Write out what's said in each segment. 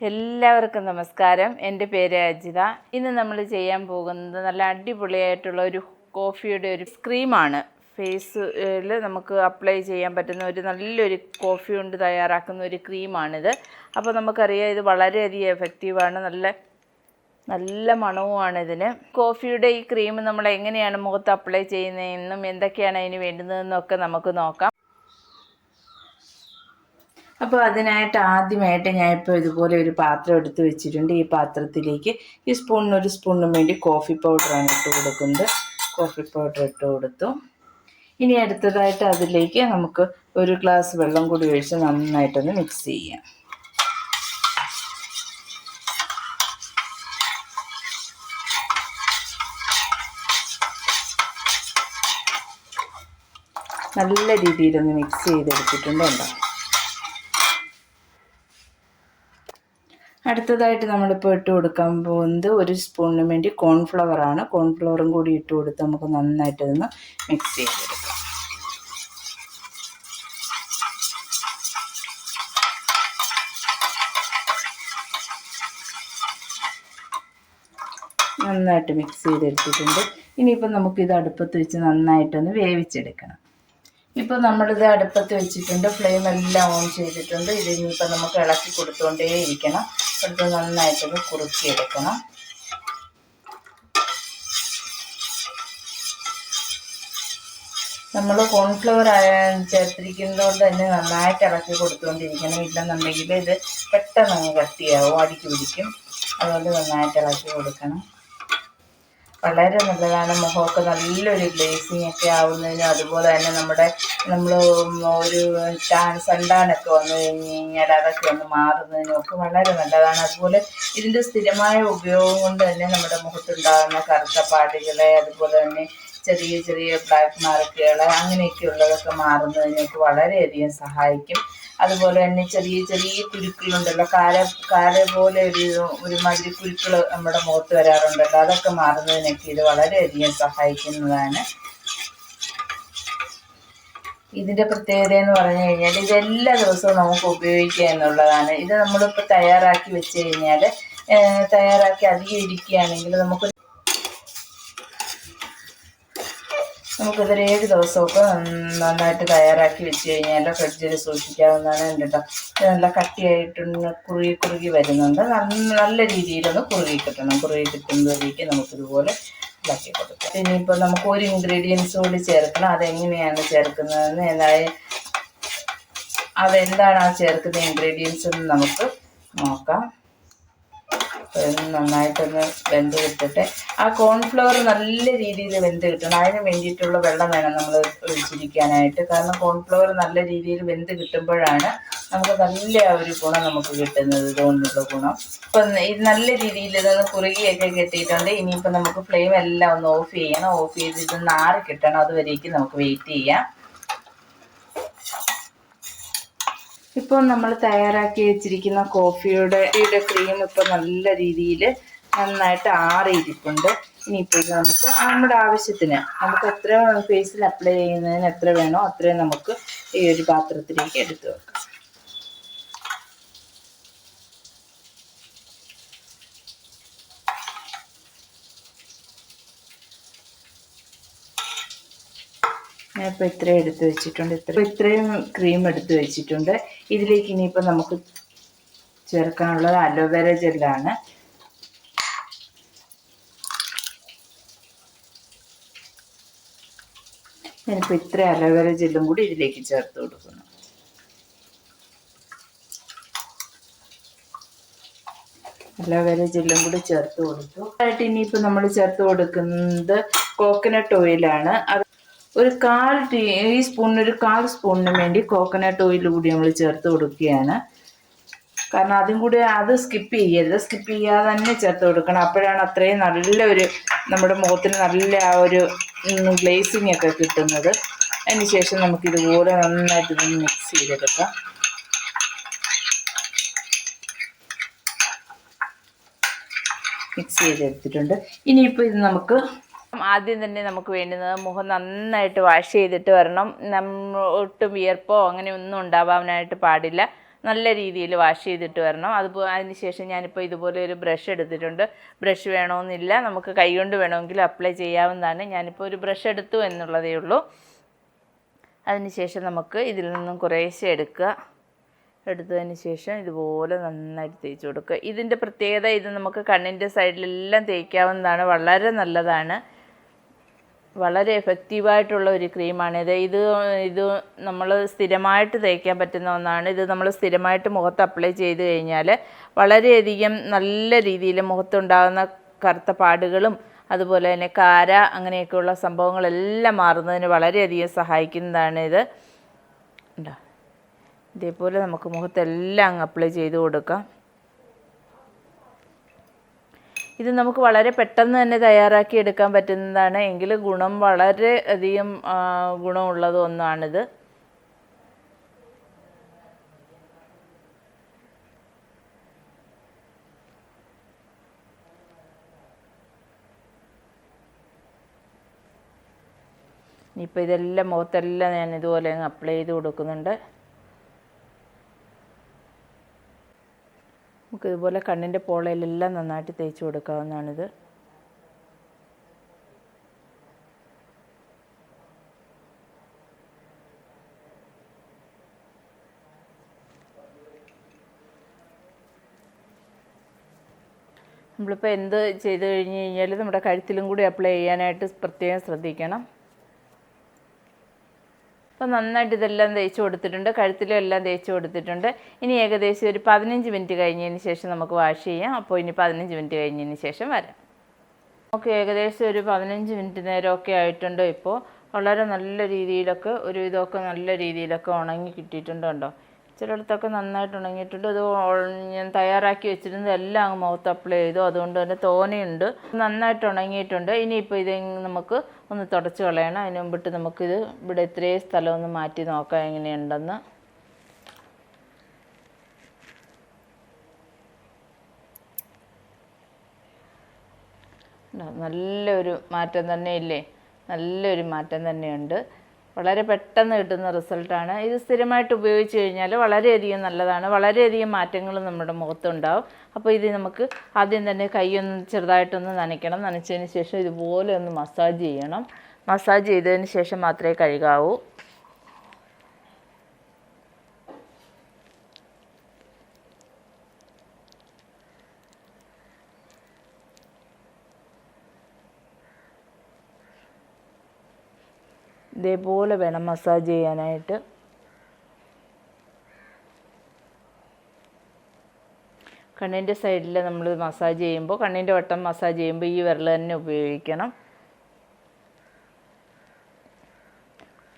എല്ലാവർക്കും നമസ്കാരം. എന്റെ പേര് അജിത. ഇന്ന് നമ്മൾ ചെയ്യാൻ പോകുന്നത് നല്ല അടിപൊളിയായിട്ടുള്ള ഒരു കോഫിയുടെ ഒരു ക്രീമാണ് ഫേസിൽ നമുക്ക് അപ്ലൈ ചെയ്യാൻ പറ്റുന്ന ഒരു നല്ലൊരു കോഫി കൊണ്ട് തയ്യാറാക്കുന്ന ഒരു ക്രീമാണിത് അപ്പോൾ നമുക്കറിയാം ഇത് വളരെയധികം എഫക്റ്റീവാണ് നല്ല നല്ല മണവുമാണ് ഇതിന് കോഫിയുടെ ഈ ക്രീം നമ്മൾ എങ്ങനെയാണ് മുഖത്ത് അപ്ലൈ ചെയ്യുന്നതെന്നും എന്തൊക്കെയാണ് അതിന് വേണ്ടുന്നതെന്നൊക്കെ നമുക്ക് നോക്കാം. അപ്പോൾ അതിനായിട്ട് ആദ്യമായിട്ട് ഞാൻ ഇപ്പോൾ ഇതുപോലെ ഒരു പാത്രം എടുത്ത് വെച്ചിട്ടുണ്ട്. ഈ പാത്രത്തിലേക്ക് ഈ സ്പൂണിന് ഒരു സ്പൂണിനും വേണ്ടി കോഫി പൗഡറാണ് ഇട്ട് കൊടുക്കുന്നത്. കോഫി പൗഡർ ഇട്ട് കൊടുത്തു. ഇനി അടുത്തതായിട്ട് അതിലേക്ക് നമുക്ക് ഒരു ഗ്ലാസ് വെള്ളം കൂടി ഒഴിച്ച് നന്നായിട്ടൊന്ന് മിക്സ് ചെയ്യാം. നല്ല രീതിയിലൊന്ന് മിക്സ് ചെയ്തെടുത്തിട്ടുണ്ട് ഉണ്ടോ അടുത്തതായിട്ട് നമ്മളിപ്പോൾ ഇട്ട് കൊടുക്കാൻ പോകുന്നത് ഒരു സ്പൂണിന് വേണ്ടി കോൺഫ്ലവർ ആണ്. കോൺഫ്ലവറും കൂടി ഇട്ട് കൊടുത്ത് നമുക്ക് നന്നായിട്ട് ഇതൊന്ന് മിക്സ് ചെയ്തെടുക്കാം. നന്നായിട്ട് മിക്സ് ചെയ്തെടുത്തിട്ടുണ്ട്. ഇനിയിപ്പോൾ ഇത് അടുപ്പത്ത് വെച്ച് നന്നായിട്ടൊന്ന് വേവിച്ചെടുക്കണം. ഇപ്പോൾ നമ്മളിത് അടുപ്പത്ത് വെച്ചിട്ടുണ്ട്. ഫ്ലെയിം എല്ലാം ഓൺ ചെയ്തിട്ടുണ്ട്. ഇത് ഇനിയിപ്പോൾ നമുക്ക് ഇളക്കി കൊടുത്തുകൊണ്ടേ ഇരിക്കണം. അടുത്ത് നന്നായിട്ടൊന്ന് കുറുക്കിയെടുക്കണം. നമ്മൾ കോൺഫ്ലവർ ചേർത്തിരിക്കുന്നതുകൊണ്ട് തന്നെ നന്നായിട്ട് ഇളക്കി കൊടുത്തുകൊണ്ടിരിക്കണം. ഇല്ലെന്നുണ്ടെങ്കിൽ ഇത് പെട്ടെന്ന് അങ്ങ് കട്ടിയാവും അടിക്ക് പിടിക്കും. അതുകൊണ്ട് നന്നായിട്ട് ഇളക്കി കൊടുക്കണം. വളരെ നല്ലതാണ്. മുഖമൊക്കെ നല്ലൊരു ഗ്ലേസിങ് ഒക്കെ ആവുന്നതിനും അതുപോലെ തന്നെ നമ്മുടെ നമ്മൾ ഒരു ടാൻ സണ്ടാനൊക്കെ വന്നു കഴിഞ്ഞ് കഴിഞ്ഞാൽ അതൊക്കെ ഒന്ന് മാറുന്നതിനും ഒക്കെ വളരെ നല്ലതാണ്. അതുപോലെ ഇതിന്റെ സ്ഥിരമായ ഉപയോഗം കൊണ്ട് തന്നെ നമ്മുടെ മുഖത്തുണ്ടാകുന്ന കറുത്ത പാടുകളെ അതുപോലെ തന്നെ ചെറിയ ചെറിയ ബ്ലാക്ക് മാർക്കുകൾ അങ്ങനെയൊക്കെയുള്ളതൊക്കെ മാറുന്നതിനൊക്കെ വളരെയധികം സഹായിക്കും. അതുപോലെ തന്നെ ചെറിയ ചെറിയ കുരുക്കളുണ്ടല്ലോ കാര കാര പോലെ ഒരു ഒരുമാതിരി കുരുക്കൾ നമ്മുടെ മുഖത്ത് വരാറുണ്ടല്ലോ അതൊക്കെ മാറുന്നതിനൊക്കെ ഇത് വളരെയധികം സഹായിക്കുന്നതാണ്. ഇതിന്റെ പ്രത്യേകത എന്ന് പറഞ്ഞു കഴിഞ്ഞാൽ ഇത് എല്ലാ ദിവസവും നമുക്ക് ഉപയോഗിക്കുക എന്നുള്ളതാണ്. ഇത് നമ്മളിപ്പോൾ തയ്യാറാക്കി വെച്ച് കഴിഞ്ഞാൽ തയ്യാറാക്കി അധികം ഇരിക്കുകയാണെങ്കിൽ നമുക്ക് നമുക്കിതൊരു ഏഴ് ദിവസമൊക്കെ നന്നായിട്ട് തയ്യാറാക്കി വെച്ച് കഴിഞ്ഞാൽ ഫ്രിഡ്ജിൽ സൂക്ഷിക്കാവുന്നതാണ് കേട്ടോ ഇത് നല്ല കട്ടിയായിട്ടൊന്ന് കുറുകി കുറുകി വരുന്നുണ്ട്. നല്ല രീതിയിലൊന്ന് കുറുകി കിട്ടണം. കുറുകി കിട്ടുമ്പോഴേക്ക് നമുക്കിതുപോലെ ഇളക്കി കൊടുക്കാം. ഇനിയിപ്പോൾ നമുക്ക് ഒരു ഇൻഗ്രീഡിയൻസ് കൂടി ചേർക്കണം. അതെങ്ങനെയാണ് ചേർക്കുന്നതെന്ന് എന്തായാലും അതെന്താണ് ആ ചേർക്കുന്ന ഇൻഗ്രീഡിയൻസ് എന്ന് നമുക്ക് നോക്കാം. നന്നായിട്ടൊന്ന് വെന്ത് കിട്ടട്ടെ. ആ കോൺഫ്ലവർ നല്ല രീതിയിൽ വെന്ത് കിട്ടണം. അതിന് വേണ്ടിയിട്ടുള്ള വെള്ളം വേണം നമ്മൾ ഒഴിച്ചിരിക്കാനായിട്ട്. കാരണം കോൺഫ്ലവർ നല്ല രീതിയിൽ വെന്ത് കിട്ടുമ്പോഴാണ് നമുക്ക് നല്ല ഒരു ഗുണം നമുക്ക് കിട്ടുന്നത് ഇതുകൊണ്ടുള്ള ഗുണം. ഇപ്പൊ ഇത് നല്ല രീതിയിൽ ഇതൊന്ന് കുറുകിയൊക്കെ കിട്ടിയിട്ടുണ്ട്. ഇനിയിപ്പോൾ നമുക്ക് ഫ്ലെയിം എല്ലാം ഒന്ന് ഓഫ് ചെയ്യണം. ഓഫ് ചെയ്ത് ഇത് നാറി കിട്ടണം. അതുവരേക്കും നമുക്ക് വെയിറ്റ് ചെയ്യാം. ഇപ്പോൾ നമ്മൾ തയ്യാറാക്കി വെച്ചിരിക്കുന്ന കോഫിയുടെ യുടെ ക്രീം ഇപ്പോൾ നല്ല രീതിയിൽ നന്നായിട്ട് ആറിയിരിപ്പുണ്ട്. ഇനിയിപ്പോൾ ഇത് നമുക്ക് നമ്മുടെ ആവശ്യത്തിന് നമുക്ക് എത്ര ഫേസിൽ അപ്ലൈ ചെയ്യുന്നതിന് എത്ര വേണോ അത്രയും നമുക്ക് ഈ ഒരു പാത്രത്തിലേക്ക് എടുത്തു വെക്കാം. ഞാനിപ്പോൾ ഇത്രയും എടുത്ത് വെച്ചിട്ടുണ്ട്. ഇത്ര ഇത്രയും ക്രീം എടുത്ത് വെച്ചിട്ടുണ്ട്. ഇതിലേക്ക് ഇനിയിപ്പോൾ നമുക്ക് ചേർക്കാനുള്ളത് അലോവേര ജെല്ലാണ്. ഞാനിപ്പോൾ ഇത്ര അലോവേര ജെല്ലും കൂടി ഇതിലേക്ക് ചേർത്ത് കൊടുക്കുന്നു. അലോവേര ജെല്ലും കൂടി ചേർത്ത് കൊടുത്തു. ആയിട്ട് ഇനിയിപ്പോൾ നമ്മൾ ചേർത്ത് കൊടുക്കുന്നത് കോക്കനട്ട് ഓയിലാണ് അത് ഒരു കാൽ ടീ ഈ സ്പൂണിന് ഒരു കാൽ സ്പൂണിന് വേണ്ടി കോക്കനട്ട് ഓയിൽ കൂടി നമ്മൾ ചേർത്ത് കൊടുക്കുകയാണ്. കാരണം അതും കൂടി അത് സ്കിപ്പ് ചെയ്യരുത്. സ്കിപ്പ് ചെയ്യാതെ തന്നെ ചേർത്ത് കൊടുക്കണം. അപ്പോഴാണ് അത്രയും നല്ലൊരു നമ്മുടെ മുഖത്തിന് നല്ല ആ ഒരു ഗ്ലേസിങ് ഒക്കെ കിട്ടുന്നത്. അതിന് ശേഷം നമുക്ക് ഇതുപോലെ നന്നായിട്ട് ഇതൊന്ന് മിക്സ് ചെയ്തെടുക്കാം. മിക്സ് ചെയ്തെടുത്തിട്ടുണ്ട്. ഇനിയിപ്പോൾ ഇത് നമുക്ക് ആദ്യം തന്നെ നമുക്ക് വേണ്ടുന്നത് മുഖം നന്നായിട്ട് വാഷ് ചെയ്തിട്ട് വരണം. നമ്മ ഒട്ടും വിയർപ്പോ അങ്ങനെ ഒന്നും ഉണ്ടാവാനായിട്ട് പാടില്ല. നല്ല രീതിയിൽ വാഷ് ചെയ്തിട്ട് വരണം. അതുപോലെ അതിനുശേഷം ഞാനിപ്പോൾ ഇതുപോലെ ഒരു ബ്രഷ് എടുത്തിട്ടുണ്ട്. ബ്രഷ് വേണമെന്നില്ല നമുക്ക് കൈകൊണ്ട് വേണമെങ്കിൽ അപ്ലൈ ചെയ്യാവുന്നതാണ്. ഞാനിപ്പോൾ ഒരു ബ്രഷ് എടുത്തു എന്നുള്ളതേ ഉള്ളൂ. അതിനുശേഷം നമുക്ക് ഇതിൽ നിന്നും കുറേശ്ശെ എടുക്കുക. എടുത്തതിന് ശേഷം ഇതുപോലെ നന്നായിട്ട് തേച്ച് കൊടുക്കുക. ഇതിന്റെ പ്രത്യേകത ഇത് നമുക്ക് കണ്ണിന്റെ സൈഡിലെല്ലാം തേക്കാവുന്നതാണ്. വളരെ നല്ലതാണ്. വളരെ എഫക്റ്റീവായിട്ടുള്ള ഒരു ക്രീമാണിത് ഇത് ഇത് നമ്മൾ സ്ഥിരമായിട്ട് തേക്കാൻ പറ്റുന്ന ഒന്നാണ്. ഇത് നമ്മൾ സ്ഥിരമായിട്ട് മുഖത്ത് അപ്ലൈ ചെയ്ത് കഴിഞ്ഞാൽ വളരെയധികം നല്ല രീതിയിൽ മുഖത്തുണ്ടാകുന്ന കറുത്ത പാടുകളും അതുപോലെ തന്നെ കാര അങ്ങനെയൊക്കെയുള്ള സംഭവങ്ങളെല്ലാം മാറുന്നതിന് വളരെയധികം സഹായിക്കുന്നതാണ് ഇത്. ഉണ്ടോ ഇതേപോലെ നമുക്ക് മുഖത്തെല്ലാം അങ്ങ് അപ്ലൈ ചെയ്ത് കൊടുക്കാം. ഇത് നമുക്ക് വളരെ പെട്ടെന്ന് തന്നെ തയ്യാറാക്കി എടുക്കാൻ പറ്റുന്നതാണ്. എങ്കിൽ ഗുണം വളരെ അധികം ഗുണമുള്ളത് ഒന്നാണിത്. ഇനിയിപ്പോൾ ഇതെല്ലാം മുഖത്തെല്ലാം ഞാൻ ഇതുപോലെ അങ്ങ് അപ്ലൈ ചെയ്ത് കൊടുക്കുന്നുണ്ട്. നമുക്ക് ഇതുപോലെ കണ്ണിന്റെ പോളയിലെല്ലാം നന്നായിട്ട് തേച്ച് കൊടുക്കാവുന്നതാണിത്. നമ്മളിപ്പോൾ എന്ത് ചെയ്ത് കഴിഞ്ഞ് കഴിഞ്ഞാൽ നമ്മുടെ കഴുത്തിലും കൂടി അപ്ലൈ ചെയ്യാനായിട്ട് പ്രത്യേകം ശ്രദ്ധിക്കണം. അപ്പോൾ നന്നായിട്ട് ഇതെല്ലാം തേച്ച് കൊടുത്തിട്ടുണ്ട്. കഴുത്തിലും എല്ലാം തേച്ച് കൊടുത്തിട്ടുണ്ട്. ഇനി ഏകദേശം ഒരു പതിനഞ്ച് മിനിറ്റ് കഴിഞ്ഞതിന് ശേഷം നമുക്ക് വാഷ് ചെയ്യാം. അപ്പോൾ ഇനി പതിനഞ്ച് മിനിറ്റ് കഴിഞ്ഞതിന് ശേഷം വരാം. നമുക്ക് ഏകദേശം ഒരു പതിനഞ്ച് മിനിറ്റ് നേരമൊക്കെ ആയിട്ടുണ്ട് ഇപ്പോൾ? വളരെ നല്ല രീതിയിലൊക്കെ ഒരു ഇതൊക്കെ നല്ല രീതിയിലൊക്കെ ഉണങ്ങി കിട്ടിയിട്ടുണ്ടോ ചിലയിടത്തൊക്കെ നന്നായിട്ട് ഉണങ്ങിയിട്ടുണ്ട്. ഇത് ഞാൻ തയ്യാറാക്കി വെച്ചിരുന്നത് എല്ലാം അങ്ങ് മുഖത്ത് അപ്ലൈ ചെയ്തു. അതുകൊണ്ട് തന്നെ തോനെയുണ്ട്. നന്നായിട്ട് ഉണങ്ങിയിട്ടുണ്ട്. ഇനിയിപ്പോൾ ഇത് നമുക്ക് ഒന്ന് തുടച്ച് കളയണം. അതിന് മുമ്പിട്ട് നമുക്കിത് ഇവിടെ ഇത്രയും സ്ഥലം ഒന്ന് മാറ്റി നോക്കാം എങ്ങനെയുണ്ടെന്ന്? നല്ലൊരു മാറ്റം തന്നെയില്ലേ? നല്ലൊരു മാറ്റം തന്നെയുണ്ട്. വളരെ പെട്ടെന്ന് കിട്ടുന്ന റിസൾട്ടാണ്. ഇത് സ്ഥിരമായിട്ട് ഉപയോഗിച്ച് കഴിഞ്ഞാൽ വളരെയധികം നല്ലതാണ്. വളരെയധികം മാറ്റങ്ങൾ നമ്മുടെ മുഖത്തുണ്ടാവും. അപ്പോൾ ഇത് നമുക്ക് ആദ്യം തന്നെ കൈയൊന്ന് ചെറുതായിട്ടൊന്ന് നനയ്ക്കണം. നനച്ചതിന് ശേഷം ഇതുപോലെ ഒന്ന് മസാജ് ചെയ്യണം. മസാജ് ചെയ്തതിന് ശേഷം മാത്രമേ കഴുകാവൂ. ഇതേപോലെ വേണം മസാജ് ചെയ്യാനായിട്ട്. കണ്ണിന്റെ സൈഡിൽ നമ്മൾ മസാജ് ചെയ്യുമ്പോൾ കണ്ണിന്റെ വട്ടം മസാജ് ചെയ്യുമ്പോൾ ഈ വിരൽ തന്നെ ഉപയോഗിക്കണം.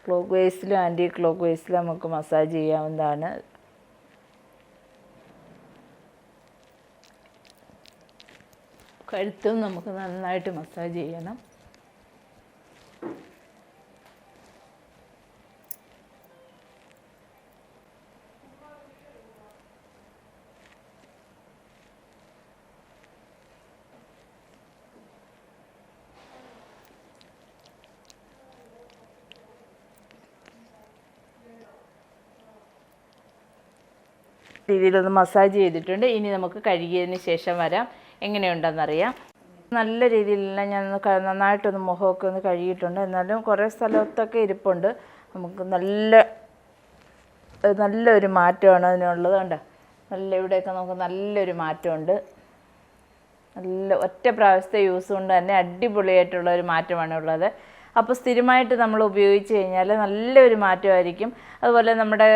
ക്ലോക്ക് വൈസിലും ആന്റി ക്ലോക്ക് വൈസിലും നമുക്ക് മസാജ് ചെയ്യാവുന്നതാണ്. കഴുത്തും നമുക്ക് നന്നായിട്ട് മസാജ് ചെയ്യണം. രീതിയിലൊന്ന് മസാജ് ചെയ്തിട്ടുണ്ട്. ഇനി നമുക്ക് കഴുകിയതിന് ശേഷം വരാം. എങ്ങനെയുണ്ടെന്നറിയാം. നല്ല രീതിയിലെല്ലാം ഞാൻ നന്നായിട്ടൊന്ന് മുഖമൊക്കെ ഒന്ന് കഴുകിയിട്ടുണ്ട്. എന്നാലും കുറേ സ്ഥലത്തൊക്കെ ഇരിപ്പുണ്ട്. നമുക്ക് നല്ല നല്ലൊരു മാറ്റമാണ് അതിനുള്ളത്. കണ്ടോ? നല്ല ഇവിടെയൊക്കെ നമുക്ക് നല്ലൊരു മാറ്റമുണ്ട്. നല്ല ഒറ്റ പ്രാവശ്യത്തെ യൂസ് കൊണ്ട് തന്നെ അടിപൊളിയായിട്ടുള്ള ഒരു മാറ്റമാണ് ഉള്ളത് അപ്പോൾ സ്ഥിരമായിട്ട് നമ്മൾ ഉപയോഗിച്ച് കഴിഞ്ഞാൽ നല്ലൊരു മാറ്റമായിരിക്കും. അതുപോലെ നമ്മുടെ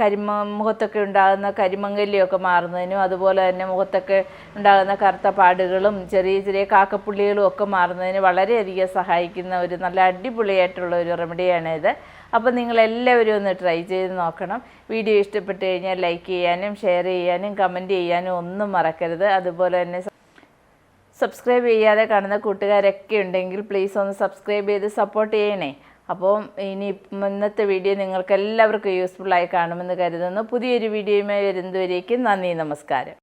കരിമ മുഖത്തൊക്കെ ഉണ്ടാകുന്ന കരിമങ്കല്ലിയൊക്കെ മാറുന്നതിനും അതുപോലെ തന്നെ മുഖത്തൊക്കെ ഉണ്ടാകുന്ന കറുത്ത പാടുകളും ചെറിയ ചെറിയ കാക്കപ്പുള്ളികളും ഒക്കെ മാറുന്നതിന് വളരെയധികം സഹായിക്കുന്ന ഒരു നല്ല അടിപൊളിയായിട്ടുള്ള ഒരു റെമഡിയാണ് ഇത്. അപ്പോൾ നിങ്ങളെല്ലാവരും ഒന്ന് ട്രൈ ചെയ്ത് നോക്കണം. വീഡിയോ ഇഷ്ടപ്പെട്ട് കഴിഞ്ഞാൽ ലൈക്ക് ചെയ്യാനും ഷെയർ ചെയ്യാനും കമന്റ് ചെയ്യാനും ഒന്നും മറക്കരുത്. അതുപോലെ തന്നെ സബ്സ്ക്രൈബ് ചെയ്യാതെ കാണുന്ന കൂട്ടുകാരൊക്കെ ഉണ്ടെങ്കിൽ പ്ലീസ് ഒന്ന് സബ്സ്ക്രൈബ് ചെയ്ത് സപ്പോർട്ട് ചെയ്യണേ. അപ്പോൾ ഇനി ഇന്നത്തെ വീഡിയോ നിങ്ങൾക്ക് എല്ലാവർക്കും യൂസ്ഫുൾ ആയി കാണുമെന്ന് കരുതുന്നു. പുതിയൊരു വീഡിയോയുമായി വരുന്നതുവരേക്കും നന്ദി നമസ്കാരം.